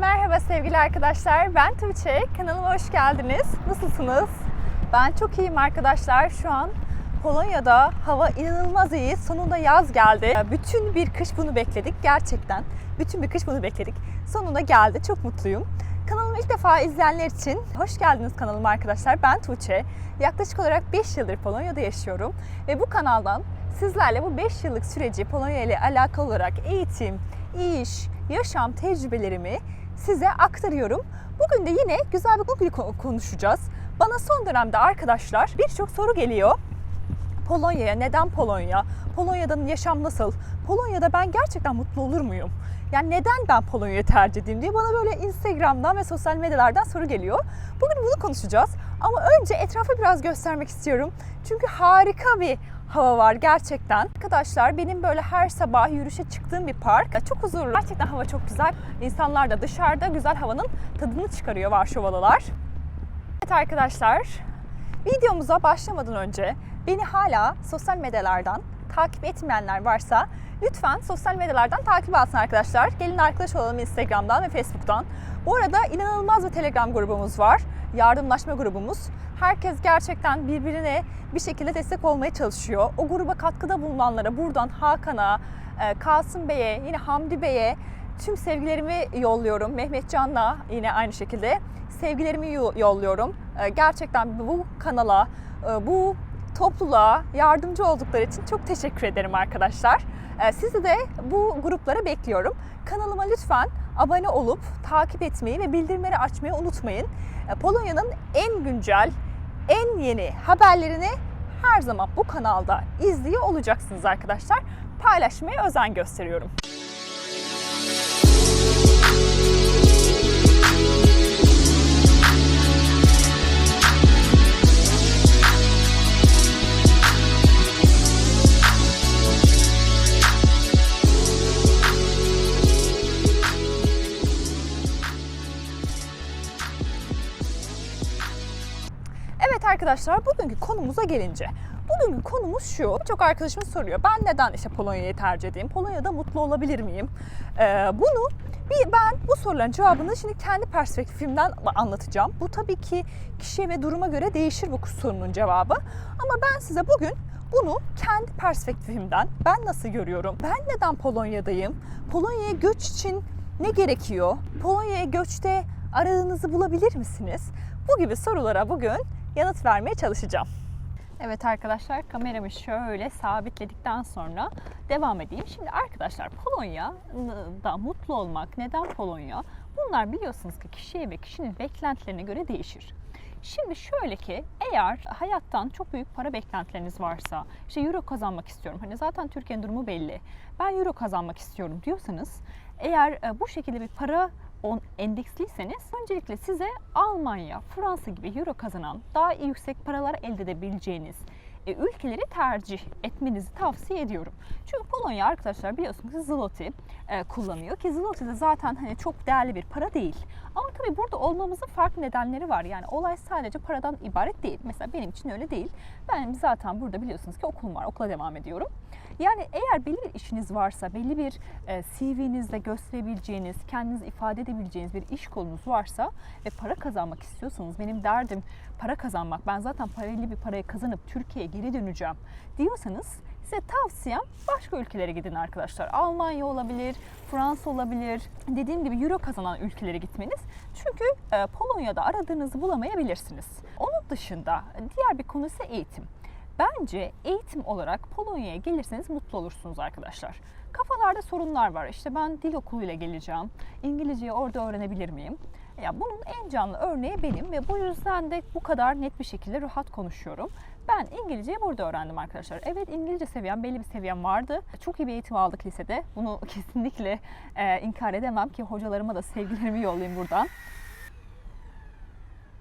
Merhaba sevgili arkadaşlar. Ben Tuğçe. Kanalıma hoş geldiniz. Nasılsınız? Ben çok iyiyim arkadaşlar. Şu an Polonya'da hava inanılmaz iyi. Sonunda yaz geldi. Bütün bir kış bunu bekledik gerçekten. Bütün bir kış bunu bekledik. Sonunda geldi. Çok mutluyum. Kanalımı ilk defa izleyenler için hoş geldiniz kanalıma arkadaşlar. Ben Tuğçe. Yaklaşık olarak 5 yıldır Polonya'da yaşıyorum ve bu kanaldan sizlerle bu 5 yıllık süreci Polonya ile alakalı olarak eğitim, iş, yaşam tecrübelerimi size aktarıyorum. Bugün de yine güzel bir ko- konuşacağız. Bana son dönemde arkadaşlar birçok soru geliyor. Polonya'ya neden Polonya? Polonya'da yaşam nasıl? Polonya'da ben gerçekten mutlu olur muyum? Yani neden ben Polonya'yı tercih edeyim diye bana böyle Instagram'dan ve sosyal medyalardan soru geliyor. Bugün bunu konuşacağız. Ama önce etrafı biraz göstermek istiyorum. Çünkü harika bir hava var gerçekten. Arkadaşlar benim böyle her sabah yürüyüşe çıktığım bir park. Çok huzurlu. Gerçekten hava çok güzel. İnsanlar da dışarıda güzel havanın tadını çıkarıyor Varşovalılar. Evet arkadaşlar, videomuza başlamadan önce beni hala sosyal medyalardan takip etmeyenler varsa lütfen sosyal medyalardan takip alsın arkadaşlar. Gelin arkadaş olalım Instagram'dan ve Facebook'tan. Bu arada inanılmaz bir Telegram grubumuz var. Yardımlaşma grubumuz. Herkes gerçekten birbirine bir şekilde destek olmaya çalışıyor. O gruba katkıda bulunanlara buradan Hakan'a, e, Kasım Bey'e, yine Hamdi Bey'e tüm sevgilerimi yolluyorum. Mehmet Can'la yine aynı şekilde sevgilerimi yo- yolluyorum. E, Gerçekten bu kanala, e, bu topluluğa yardımcı oldukları için çok teşekkür ederim arkadaşlar. E, Sizi de bu gruplara bekliyorum. Kanalıma lütfen abone olup takip etmeyi ve bildirimleri açmayı unutmayın. E, Polonya'nın en güncel, en yeni haberlerini her zaman bu kanalda izliyor olacaksınız arkadaşlar. Paylaşmaya özen gösteriyorum. Arkadaşlar bugünkü konumuza gelince. Bugünkü konumuz şu. Çok arkadaşımız soruyor. Ben neden işte Polonya'yı tercih edeyim? Polonya'da mutlu olabilir miyim? Ee, bunu bir ben bu soruların cevabını şimdi kendi perspektifimden anlatacağım. Bu tabii ki kişiye ve duruma göre değişir bu sorunun cevabı. Ama ben size bugün bunu kendi perspektifimden ben nasıl görüyorum? Ben neden Polonya'dayım? Polonya'ya göç için ne gerekiyor? Polonya'ya göçte aradığınızı bulabilir misiniz? Bu gibi sorulara bugün yanıt vermeye çalışacağım. Evet arkadaşlar kameramı şöyle sabitledikten sonra devam edeyim. Şimdi arkadaşlar Polonya'da mutlu olmak neden Polonya? Bunlar biliyorsunuz ki kişiye ve kişinin beklentilerine göre değişir. Şimdi şöyle ki eğer hayattan çok büyük para beklentileriniz varsa, işte euro kazanmak istiyorum. Hani zaten Türkiye'nin durumu belli. Ben euro kazanmak istiyorum diyorsanız eğer e, bu şekilde bir para on endeksliyseniz öncelikle size Almanya, Fransa gibi euro kazanan daha yüksek paralar elde edebileceğiniz ülkeleri tercih etmenizi tavsiye ediyorum. Çünkü Polonya arkadaşlar biliyorsunuz ki zloty e, kullanıyor ki zloty de zaten hani çok değerli bir para değil. Ama tabii burada olmamızın farklı nedenleri var. Yani olay sadece paradan ibaret değil. Mesela benim için öyle değil. Ben zaten burada biliyorsunuz ki okulum var. Okula devam ediyorum. Yani eğer belli bir işiniz varsa, belli bir e, CV'nizde gösterebileceğiniz, kendinizi ifade edebileceğiniz bir iş kolunuz varsa ve para kazanmak istiyorsanız, benim derdim para kazanmak, ben zaten parayla bir parayı kazanıp Türkiye'ye geri döneceğim diyorsanız size tavsiyem başka ülkelere gidin arkadaşlar. Almanya olabilir, Fransa olabilir. Dediğim gibi euro kazanan ülkelere gitmeniz. Çünkü e, Polonya'da aradığınızı bulamayabilirsiniz. Onun dışında diğer bir konu ise eğitim. Bence eğitim olarak Polonya'ya gelirseniz mutlu olursunuz arkadaşlar. Kafalarda sorunlar var. İşte ben dil okuluyla geleceğim. İngilizceyi orada öğrenebilir miyim? Ya bunun en canlı örneği benim ve bu yüzden de bu kadar net bir şekilde rahat konuşuyorum. Ben İngilizceyi burada öğrendim arkadaşlar. Evet İngilizce seviyem belli bir seviyem vardı. Çok iyi bir eğitim aldık lisede. Bunu kesinlikle e, inkar edemem ki hocalarıma da sevgilerimi yollayayım buradan.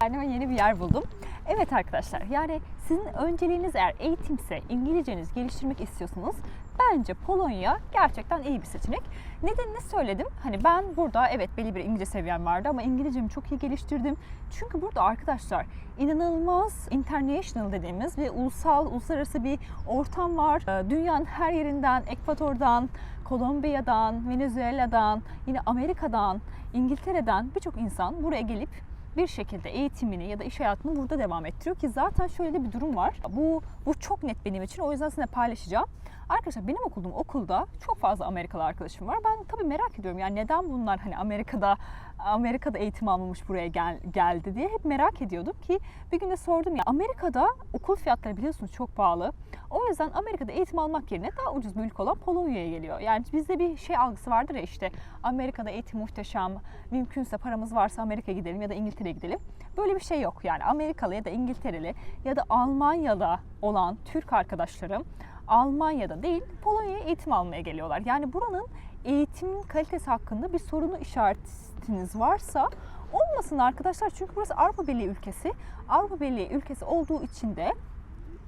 Kendime yeni bir yer buldum. Evet arkadaşlar yani sizin önceliğiniz eğer eğitimse İngilizcenizi geliştirmek istiyorsanız bence Polonya gerçekten iyi bir seçenek. Nedenini söyledim. Hani ben burada evet belli bir İngilizce seviyem vardı ama İngilizcemi çok iyi geliştirdim. Çünkü burada arkadaşlar inanılmaz international dediğimiz ve ulusal, uluslararası bir ortam var. Ee, Dünyanın her yerinden, Ekvator'dan, Kolombiya'dan, Venezuela'dan, yine Amerika'dan, İngiltere'den birçok insan buraya gelip bir şekilde eğitimini ya da iş hayatını burada devam ettiriyor ki zaten şöyle bir durum var. Bu bu çok net benim için. O yüzden sizinle paylaşacağım. Arkadaşlar benim okuduğum okulda çok fazla Amerikalı arkadaşım var. Ben tabii merak ediyorum yani neden bunlar hani Amerika'da Amerika'da eğitim almamış buraya gel, geldi diye hep merak ediyordum ki bir gün de sordum ya Amerika'da okul fiyatları biliyorsunuz çok pahalı. O yüzden Amerika'da eğitim almak yerine daha ucuz bir ülke olan Polonya'ya geliyor. Yani bizde bir şey algısı vardır ya işte Amerika'da eğitim muhteşem, mümkünse paramız varsa Amerika'ya gidelim ya da İngiltere'ye gidelim. Böyle bir şey yok yani Amerikalı ya da İngiltereli ya da Almanya'da olan Türk arkadaşlarım Almanya'da değil Polonya'ya eğitim almaya geliyorlar. Yani buranın eğitimin kalitesi hakkında bir sorunu işaretiniz varsa olmasın arkadaşlar. Çünkü burası Avrupa Birliği ülkesi. Avrupa Birliği ülkesi olduğu için de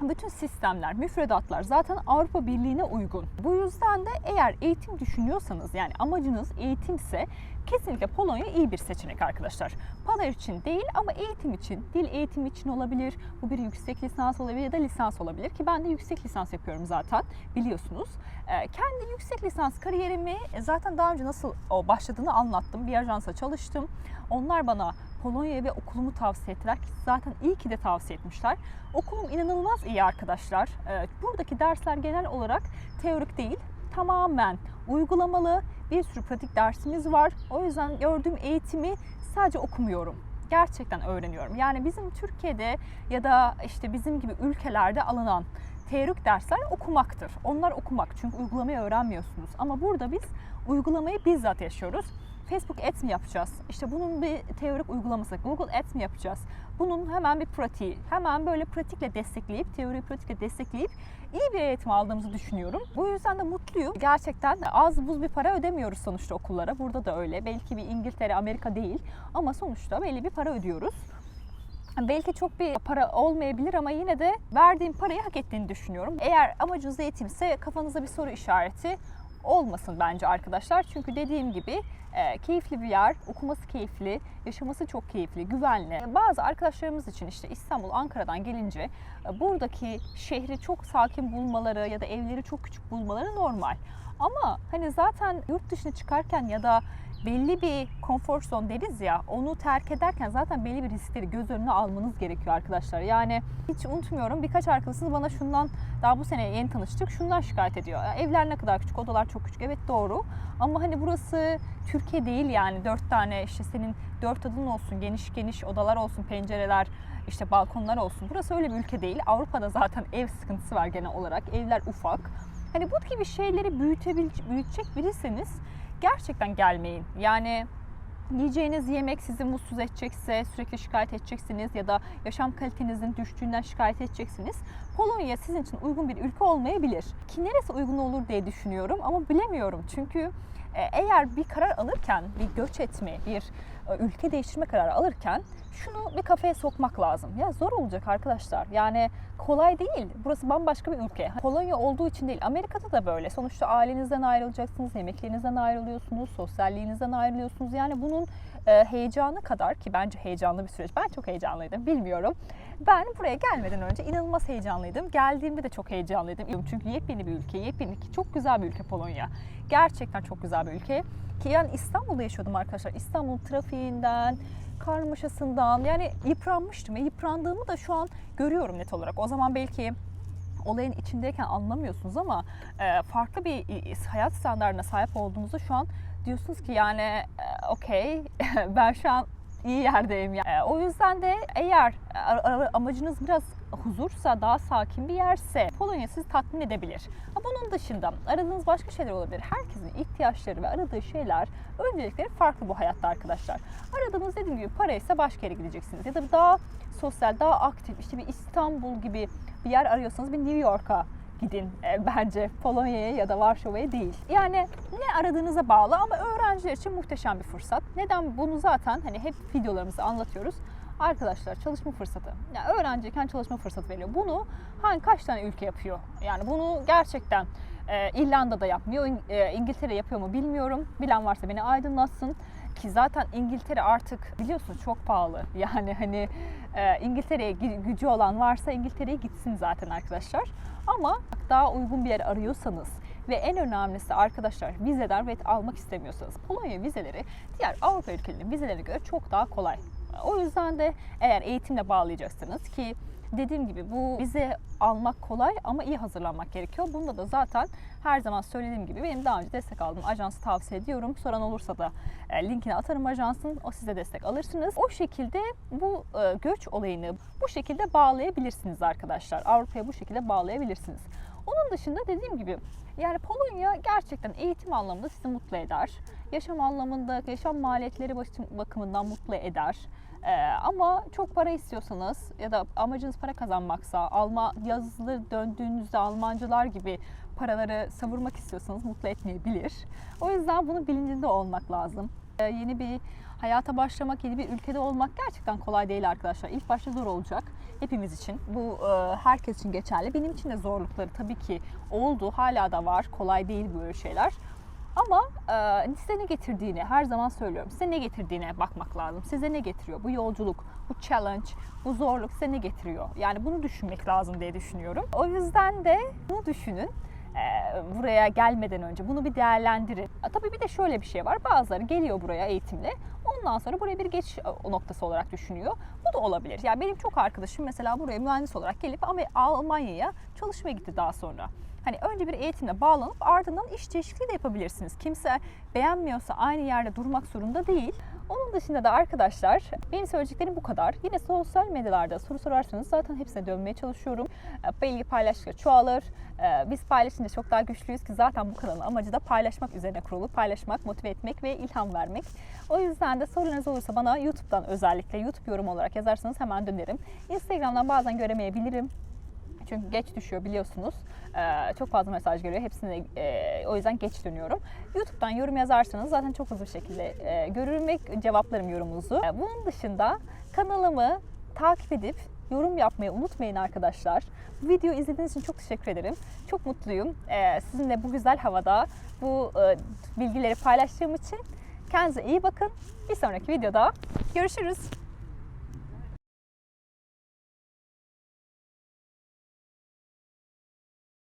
bütün sistemler, müfredatlar zaten Avrupa Birliği'ne uygun. Bu yüzden de eğer eğitim düşünüyorsanız yani amacınız eğitimse kesinlikle Polonya iyi bir seçenek arkadaşlar. Para için değil ama eğitim için, dil eğitimi için olabilir. Bu bir yüksek lisans olabilir ya da lisans olabilir ki ben de yüksek lisans yapıyorum zaten biliyorsunuz. Ee, kendi yüksek lisans kariyerimi zaten daha önce nasıl başladığını anlattım. Bir ajansa çalıştım. Onlar bana Polonya'ya ve okulumu tavsiye ettiler zaten iyi ki de tavsiye etmişler. Okulum inanılmaz iyi arkadaşlar. Ee, buradaki dersler genel olarak teorik değil, tamamen uygulamalı. Bir sürü pratik dersimiz var. O yüzden gördüğüm eğitimi sadece okumuyorum. Gerçekten öğreniyorum. Yani bizim Türkiye'de ya da işte bizim gibi ülkelerde alınan teorik dersler okumaktır. Onlar okumak çünkü uygulamayı öğrenmiyorsunuz. Ama burada biz uygulamayı bizzat yaşıyoruz. Facebook Ads mi yapacağız? İşte bunun bir teorik uygulaması. Google Ads mi yapacağız? Bunun hemen bir pratiği, hemen böyle pratikle destekleyip, teori pratikle destekleyip iyi bir eğitim aldığımızı düşünüyorum. Bu yüzden de mutluyum. Gerçekten az buz bir para ödemiyoruz sonuçta okullara. Burada da öyle. Belki bir İngiltere, Amerika değil ama sonuçta belli bir para ödüyoruz. Belki çok bir para olmayabilir ama yine de verdiğim parayı hak ettiğini düşünüyorum. Eğer amacınız eğitimse kafanızda bir soru işareti olmasın bence arkadaşlar. Çünkü dediğim gibi e, keyifli bir yer, okuması keyifli, yaşaması çok keyifli, güvenli. Bazı arkadaşlarımız için işte İstanbul, Ankara'dan gelince e, buradaki şehri çok sakin bulmaları ya da evleri çok küçük bulmaları normal. Ama hani zaten yurt dışına çıkarken ya da belli bir konfor zone deriz ya onu terk ederken zaten belli bir riskleri göz önüne almanız gerekiyor arkadaşlar. Yani hiç unutmuyorum birkaç arkadaşınız bana şundan daha bu sene yeni tanıştık şundan şikayet ediyor. Evler ne kadar küçük, odalar çok küçük. Evet doğru. Ama hani burası Türkiye değil yani dört tane işte senin dört adın olsun, geniş geniş odalar olsun, pencereler, işte balkonlar olsun. Burası öyle bir ülke değil. Avrupa'da zaten ev sıkıntısı var genel olarak. Evler ufak. Hani bu gibi şeyleri büyütebil büyütecek biriyseniz gerçekten gelmeyin. Yani yiyeceğiniz yemek sizi mutsuz edecekse sürekli şikayet edeceksiniz ya da yaşam kalitenizin düştüğünden şikayet edeceksiniz. Polonya sizin için uygun bir ülke olmayabilir. Ki neresi uygun olur diye düşünüyorum ama bilemiyorum. Çünkü e, eğer bir karar alırken, bir göç etme, bir e, ülke değiştirme kararı alırken şunu bir kafaya sokmak lazım. Ya zor olacak arkadaşlar. Yani kolay değil. Burası bambaşka bir ülke. Polonya olduğu için değil. Amerika'da da böyle. Sonuçta ailenizden ayrılacaksınız, yemeklerinizden ayrılıyorsunuz, sosyalliğinizden ayrılıyorsunuz. Yani bunun e, heyecanı kadar ki bence heyecanlı bir süreç. Ben çok heyecanlıydım. Bilmiyorum. Ben buraya gelmeden önce inanılmaz heyecanlıydım. Geldiğimde de çok heyecanlıydım. Çünkü yepyeni bir ülke, yepyeni çok güzel bir ülke Polonya. Gerçekten çok güzel bir ülke. Ki yani İstanbul'da yaşıyordum arkadaşlar. İstanbul trafiğinden, karmaşasından yani yıpranmıştım ve yıprandığımı da şu an görüyorum net olarak. O zaman belki olayın içindeyken anlamıyorsunuz ama e, farklı bir hayat standartına sahip olduğunuzda şu an diyorsunuz ki yani e, okey ben şu an iyi yerdeyim. Yani. E, o yüzden de eğer e, amacınız biraz huzursa, daha sakin bir yerse Polonya sizi tatmin edebilir. Bunun dışında aradığınız başka şeyler olabilir. Herkesin ihtiyaçları ve aradığı şeyler, öncelikleri farklı bu hayatta arkadaşlar. Aradığınız dediğim gibi para ise başka yere gideceksiniz. Ya da daha sosyal, daha aktif, işte bir İstanbul gibi bir yer arıyorsanız bir New York'a gidin e, bence Polonya'ya ya da Varşova'ya değil. Yani ne aradığınıza bağlı ama öğrenciler için muhteşem bir fırsat. Neden bunu zaten hani hep videolarımızda anlatıyoruz. Arkadaşlar çalışma fırsatı. Yani öğrenciyken çalışma fırsatı veriyor. Bunu hangi kaç tane ülke yapıyor? Yani bunu gerçekten e, İrlanda'da yapmıyor. E, İngiltere yapıyor mu bilmiyorum. Bilen varsa beni aydınlatsın. Ki zaten İngiltere artık biliyorsunuz çok pahalı. Yani hani e, İngiltere'ye gi- gücü olan varsa İngiltere'ye gitsin zaten arkadaşlar. Ama daha uygun bir yer arıyorsanız ve en önemlisi arkadaşlar vizeden ret almak istemiyorsanız Polonya vizeleri diğer Avrupa ülkelerinin vizelerine göre çok daha kolay. O yüzden de eğer eğitimle bağlayacaksınız ki dediğim gibi bu vize almak kolay ama iyi hazırlanmak gerekiyor. Bunda da zaten her zaman söylediğim gibi benim daha önce destek aldığım ajansı tavsiye ediyorum. Soran olursa da e, linkini atarım ajansın. O size destek alırsınız. O şekilde bu e, göç olayını bu şekilde bağlayabilirsiniz arkadaşlar. Avrupa'ya bu şekilde bağlayabilirsiniz. Onun dışında dediğim gibi yani Polonya gerçekten eğitim anlamında sizi mutlu eder. Yaşam anlamında, yaşam maliyetleri bakımından mutlu eder. Ee, ama çok para istiyorsanız ya da amacınız para kazanmaksa, Alman yazılı döndüğünüzde Almancılar gibi paraları savurmak istiyorsanız mutlu etmeyebilir. O yüzden bunun bilincinde olmak lazım. Ee, yeni bir hayata başlamak, yeni bir ülkede olmak gerçekten kolay değil arkadaşlar. İlk başta zor olacak hepimiz için. Bu e, herkes için geçerli. Benim için de zorlukları tabii ki oldu, hala da var. Kolay değil böyle şeyler. Ama e, size ne getirdiğini her zaman söylüyorum. Size ne getirdiğine bakmak lazım. Size ne getiriyor? Bu yolculuk, bu challenge, bu zorluk size ne getiriyor? Yani bunu düşünmek lazım diye düşünüyorum. O yüzden de bunu düşünün. E, buraya gelmeden önce bunu bir değerlendirin. E, Tabii bir de şöyle bir şey var. Bazıları geliyor buraya eğitimle. Ondan sonra buraya bir geç e, noktası olarak düşünüyor. Bu da olabilir. Yani benim çok arkadaşım mesela buraya mühendis olarak gelip ama Almanya'ya çalışmaya gitti daha sonra. Hani önce bir eğitimle bağlanıp ardından iş değişikliği de yapabilirsiniz. Kimse beğenmiyorsa aynı yerde durmak zorunda değil. Onun dışında da arkadaşlar benim söyleyeceklerim bu kadar. Yine sosyal medyalarda soru sorarsanız zaten hepsine dönmeye çalışıyorum. E, Bilgi paylaştıkça çoğalır. E, Biz paylaşınca çok daha güçlüyüz ki zaten bu kanalın amacı da paylaşmak üzerine kurulu. Paylaşmak, motive etmek ve ilham vermek. O yüzden de sorularınız olursa bana YouTube'dan özellikle YouTube yorum olarak yazarsanız hemen dönerim. Instagram'dan bazen göremeyebilirim. Çünkü geç düşüyor biliyorsunuz. Ee, çok fazla mesaj geliyor. Hepsine e, o yüzden geç dönüyorum. YouTube'dan yorum yazarsanız zaten çok hızlı bir şekilde e, görürüm ve cevaplarım yorumunuzu. Ee, bunun dışında kanalımı takip edip yorum yapmayı unutmayın arkadaşlar. Bu videoyu izlediğiniz için çok teşekkür ederim. Çok mutluyum. Ee, sizinle bu güzel havada bu e, bilgileri paylaştığım için kendinize iyi bakın. Bir sonraki videoda görüşürüz.